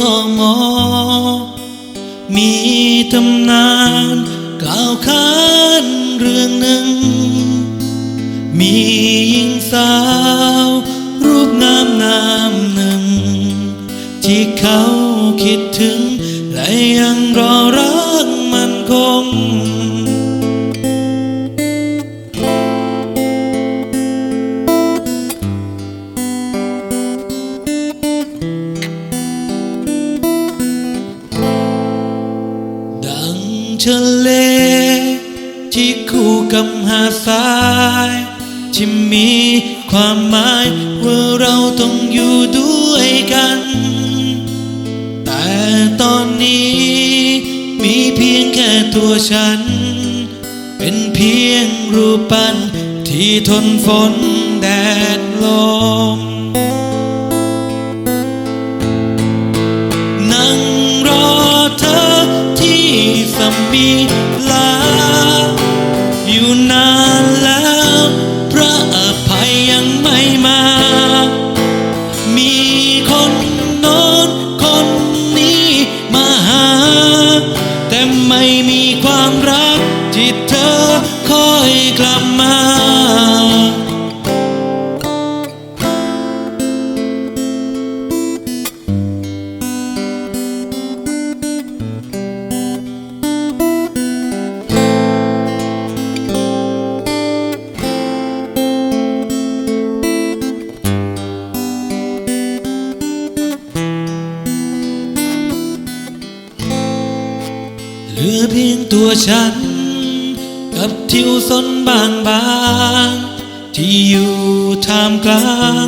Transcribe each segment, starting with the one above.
ทมมีตำนานกล่าวขานเรื่องหนึ่ง มีหญิงสาว รูปงามนามหนึ่ง ที่เขาคิดถึงและยัง ทะเลที่คู่กับหาดทรายที่มีความหมายว่าเราต้องอยู่ด้วยกัน แต่ตอนนี้มีเพียงแค่ตัวฉัน เป็นเพียงรูปปั้นที่ทนฝนแดดลม ส เหลือเพียงตัวฉัน กับทิวสนบางบางๆที่อยู่ท่ามกลาง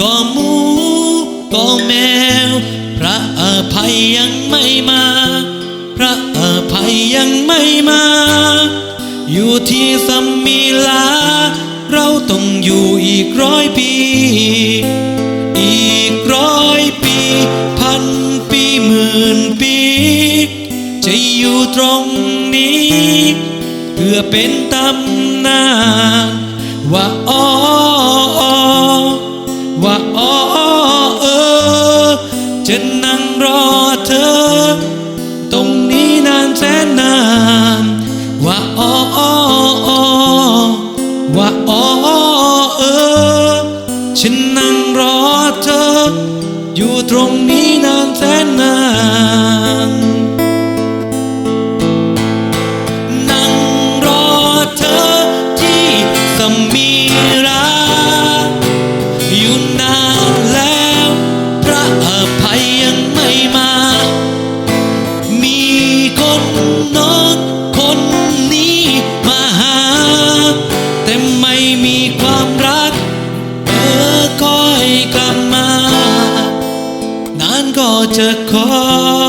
ก็หมูก็แมว พระอภัยยังไม่มา พระอภัยยังไม่มา อยู่ที่สัมมีลา เราต้องอยู่อีกร้อยปี อีกร้อยปี พันปีหมื่นปี จะอยู่ตรงนี้ เพื่อเป็นตำนานว่าอ๋อว่าอ๋อเออ จะนั่งรอเธอ ตรงนี้นานแสนนาน ว่าอ๋อว่าอ๋อเออ ฉันนั่งรอเธอ อยู่ตรงนี้นานแสนนาน go to court.